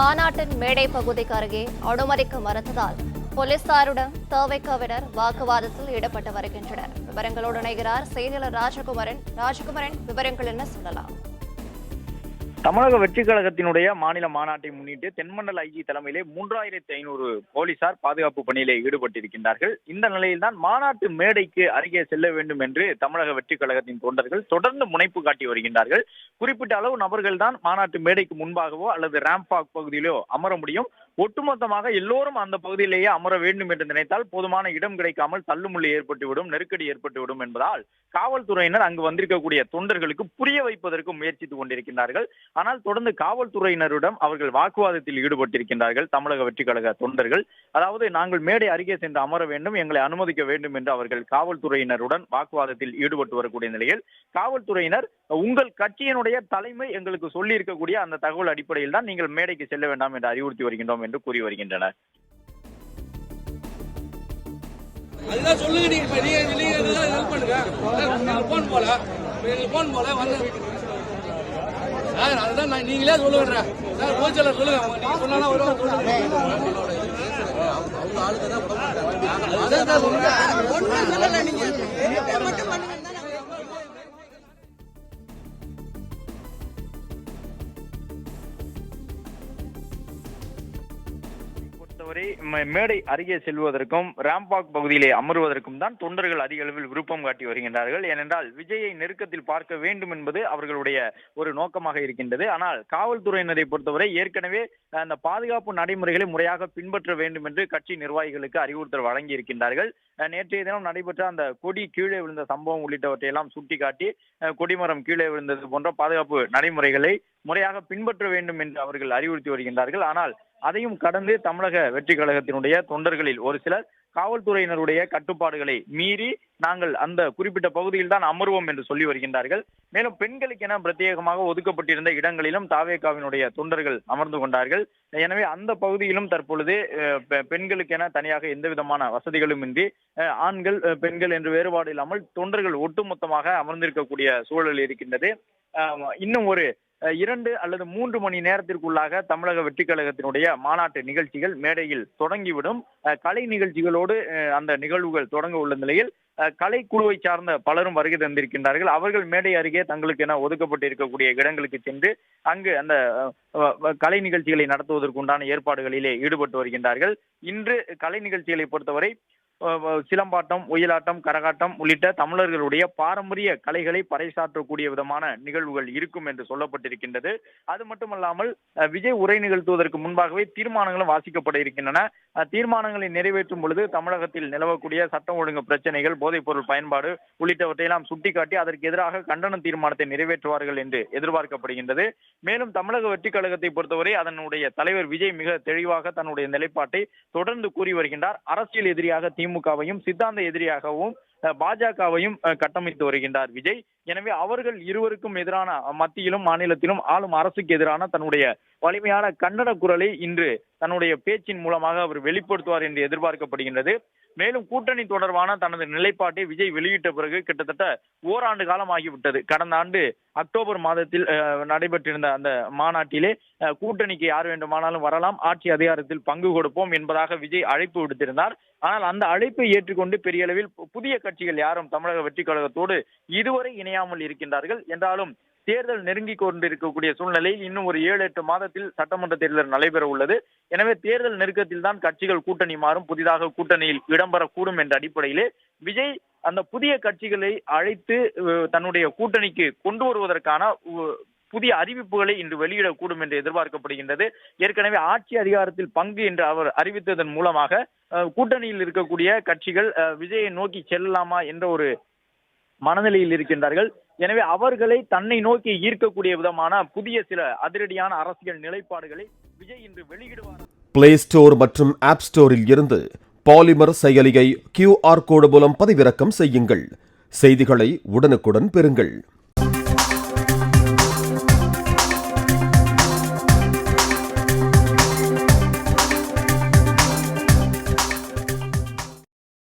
மாநாட்டின் மேடை பகுதிக்கு அருகே அனுமதிக்க மறுத்ததால் போலீசாருடன் தவிகவினர் வாக்குவாதத்தில் ஈடுபட்டு வருகின்றனர். விவரங்களோடு இணைகிறார் செய்தியாளர் ராஜகுமரன். ராஜகுமரன் விவரங்கள் என்ன சொல்லலாம்? தமிழக வெற்றி கழகத்தினுடைய மாநில மாநாட்டை முன்னிட்டு தென்மண்டல ஐஜி தலைமையிலே மூன்றாயிரத்தி ஐநூறு போலீசார் பாதுகாப்பு பணியிலே ஈடுபட்டிருக்கின்றார்கள். இந்த நிலையில்தான் மாநாட்டு மேடைக்கு அருகே செல்ல வேண்டும் என்று தமிழக வெற்றி கழகத்தின் தொண்டர்கள் தொடர்ந்து முனைப்பு காட்டி வருகின்றார்கள். குறிப்பிட்ட அளவு நபர்கள் தான் மாநாட்டு மேடைக்கு முன்பாகவோ அல்லது ரேம்பாக் பகுதியிலோ அமர முடியும். ஒட்டுமொத்தமாக எல்லோரும் அந்த பகுதியிலேயே அமர வேண்டும் என்று நினைத்தால் போதுமான இடம் கிடைக்காமல் தள்ளுமுள்ளி ஏற்பட்டுவிடும் நெருக்கடி ஏற்பட்டுவிடும் என்பதால் காவல்துறையினர் அங்கு வந்திருக்கக்கூடிய தொண்டர்களுக்கு புரிய வைப்பதற்கு முயற்சித்துக் கொண்டிருக்கின்றார்கள். ஆனால் தொடர்ந்து காவல்துறையினரிடம் அவர்கள் வாக்குவாதத்தில் ஈடுபட்டிருக்கின்றார்கள் தமிழக வெற்றி கழக தொண்டர்கள். அதாவது நாங்கள் மேடை அருகே சென்று அமர வேண்டும் எங்களை அனுமதிக்க வேண்டும் என்று அவர்கள் காவல்துறையினருடன் வாக்குவாதத்தில் ஈடுபட்டு வரக்கூடிய நிலையில் காவல்துறையினர் உங்கள் கட்சியினுடைய தலைமை எங்களுக்கு சொல்லி இருக்கக்கூடிய அந்த தகவல் அடிப்படையில் தான் நீங்கள் மேடைக்கு செல்ல வேண்டாம் என்று அறிவுறுத்தி வருகின்றோம் என்று கூறி வருகின்றனர். அதுதான் சொல்லுங்க நீங்க இப்ப நீங்க நீங்க இதெல்லாம் ஹெல்ப் பண்ணுங்க. நீங்க போன் போல. நீங்க போன் போல வந்து சார் அதுதான் நான் நீங்களே சொல்லுங்க சார் சொல்லுங்க. நீங்க சொன்னா வருவாங்க அதான் சார் சொல்லுங்க பொறுத்தவரை மேடை அருகே செல்வதற்கும் ராம்பாக் பகுதியிலே அமருவதற்கும் தான் தொண்டர்கள் அதிக அளவில் விருப்பம் காட்டி வருகின்றார்கள். ஏனென்றால் விஜயை நெருக்கத்தில் பார்க்க வேண்டும் என்பது அவர்களுடைய ஒரு நோக்கமாக இருக்கின்றது. ஆனால் காவல்துறையினரை பொறுத்தவரை ஏற்கனவே அந்த பாதுகாப்பு நடைமுறைகளை முறையாக பின்பற்ற வேண்டும் என்று கட்சி நிர்வாகிகளுக்கு அறிவுறுத்தல் வழங்கி இருக்கின்றார்கள் நேற்றைய தினம் நடைபெற்ற அந்த கொடி கீழே விழுந்த சம்பவம் உள்ளிட்டவற்றையெல்லாம் சுட்டிக்காட்டி கொடிமரம் கீழே விழுந்தது போன்ற பாதுகாப்பு நடைமுறைகளை முறையாக பின்பற்ற வேண்டும் என்று அவர்கள் அறிவுறுத்தி வருகின்றார்கள். ஆனால் அதையும் கடந்து தமிழக வெற்றி கழகத்தினுடைய தொண்டர்களில் ஒரு சிலர் காவல்துறையினருடைய கட்டுப்பாடுகளை மீறி நாங்கள் அந்த குறிப்பிட்ட பகுதியில் தான் அமர்வோம் என்று சொல்லி வருகின்றார்கள். மேலும் பெண்களுக்கென பிரத்யேகமாக ஒதுக்கப்பட்டிருந்த இடங்களிலும் தாவேகாவினுடைய தொண்டர்கள் அமர்ந்து கொண்டார்கள். எனவே அந்த பகுதியிலும் தற்பொழுது பெண்களுக்கென தனியாக எந்த விதமான வசதிகளும் இன்றி அஹ், ஆண்கள் பெண்கள் என்று வேறுபாடு இல்லாமல் தொண்டர்கள் ஒட்டுமொத்தமாக அமர்ந்திருக்கக்கூடிய சூழல் இருக்கின்றது. இன்னும் ஒரு இரண்டு அல்லது மூன்று மணி நேரத்திற்குள்ளாக தமிழக வெற்றி கழகத்தினுடைய மாநாட்டு நிகழ்ச்சிகள் மேடையில் தொடங்கிவிடும். கலை நிகழ்ச்சிகளோடு அந்த நிகழ்வுகள் தொடங்க உள்ள நிலையில் அஹ், கலை குழுவை சார்ந்த பலரும் வருகை தந்திருக்கின்றார்கள். அவர்கள் மேடை அருகே தங்களுக்கு என ஒதுக்கப்பட்டு இருக்கக்கூடிய இடங்களுக்கு சென்று அங்கு அந்த கலை நிகழ்ச்சிகளை நடத்துவதற்குண்டான ஏற்பாடுகளிலே ஈடுபட்டு வருகின்றார்கள். இன்று கலை நிகழ்ச்சிகளை பொறுத்தவரை சிலம்பாட்டம் ஒயிலாட்டம் கரகாட்டம் உள்ளிட்ட தமிழர்களுடைய பாரம்பரிய கலைகளை பறைசாற்றக்கூடிய விதமான நிகழ்வுகள் இருக்கும் என்று சொல்லப்பட்டிருக்கின்றது. அது மட்டுமல்லாமல் விஜய் உரை நிகழ்த்துவதற்கு முன்பாகவே தீர்மானங்களும் வாசிக்கப்பட இருக்கின்றன. தீர்மானங்களை நிறைவேற்றும் பொழுது தமிழகத்தில் நிலவக்கூடிய சட்டம் ஒழுங்கு பிரச்சனைகள் போதைப் பொருள் பயன்பாடு உள்ளிட்டவற்றையெல்லாம் சுட்டிக்காட்டி அதற்கு எதிராக கண்டன தீர்மானத்தை நிறைவேற்றுவார்கள் என்று எதிர்பார்க்கப்படுகின்றது. மேலும் தமிழக வெற்றி கழகத்தை பொறுத்தவரை அதனுடைய தலைவர் விஜய் மிக தெளிவாக தன்னுடைய நிலைப்பாட்டை தொடர்ந்து கூறி வருகின்றார். அரசியல் எதிரியாக திமுகவையும் சித்தாந்த எதிரியாகவும் பாஜகவையும் அஹ், கட்டமைத்து வருகின்றார் விஜய். எனவே அவர்கள் இருவருக்கும் எதிரான மத்தியிலும் மாநிலத்திலும் ஆளும் அரசுக்கு எதிரான தன்னுடைய வலிமையான கன்னட குரலை இன்று தன்னுடைய பேச்சின் மூலமாக அவர் வெளிப்படுத்துவார் என்று எதிர்பார்க்கப்படுகின்றது. மேலும் கூட்டணி தொடர்பான தனது நிலைப்பாட்டை விஜய் வெளியிட்ட பிறகு கிட்டத்தட்ட ஓராண்டு காலம் ஆகிவிட்டது கடந்த ஆண்டு அக்டோபர் மாதத்தில் நடைபெற்றிருந்த அந்த மாநாட்டிலே கூட்டணிக்கு யார் வேண்டுமானாலும் வரலாம் ஆட்சி அதிகாரத்தில் பங்கு கொடுப்போம் என்பதாக விஜய் அழைப்பு விடுத்திருந்தார். ஆனால் அந்த அழைப்பை ஏற்றுக்கொண்டு பெரிய அளவில் புதிய கட்சிகள் யாரும் தமிழக வெற்றி கழகத்தோடு இதுவரை இணையாமல் இருக்கின்றார்கள். என்றாலும் தேர்தல் நெருங்கி கொண்டிருக்கக்கூடிய சூழ்நிலையில் இன்னும் ஒரு ஏழு எட்டு மாதத்தில் சட்டமன்ற தேர்தல் நடைபெற உள்ளது. எனவே தேர்தல் நெருக்கத்தில் தான் கட்சிகள் கூட்டணி மாறும் புதிதாக கூட்டணியில் இடம்பெறக்கூடும் என்ற அடிப்படையிலே விஜய் அந்த புதிய கட்சிகளை அழைத்து தன்னுடைய கூட்டணிக்கு கொண்டு வருவதற்கான உ- புதிய அறிவிப்புகளை இன்று வெளியிடக்கூடும் என்று எதிர்பார்க்கப்படுகின்றது. ஏற்கனவே ஆட்சி அதிகாரத்தில் பங்கு என்று அவர் அறிவித்ததன் மூலமாக கூட்டணியில் இருக்கக்கூடிய கட்சிகள் அஹ், விஜயை நோக்கி செல்லலாமா என்ற ஒரு மனநிலையில் இருக்கின்றார்கள். எனவே அவர்களை தன்னை நோக்கி ஈர்க்கக்கூடிய விதமான புதிய சில அதிரடியான அரசியல் நிலைப்பாடுகளை விஜய் இன்று வெளியிடுவார்? பிளே ஸ்டோர் மற்றும் ஆப் ஸ்டோரில் இருந்து பாலிமர் செயலியை கியூஆர் கோடு மூலம் பதிவிறக்கம் செய்யுங்கள். செய்திகளை உடனுக்குடன் பெறுங்கள்.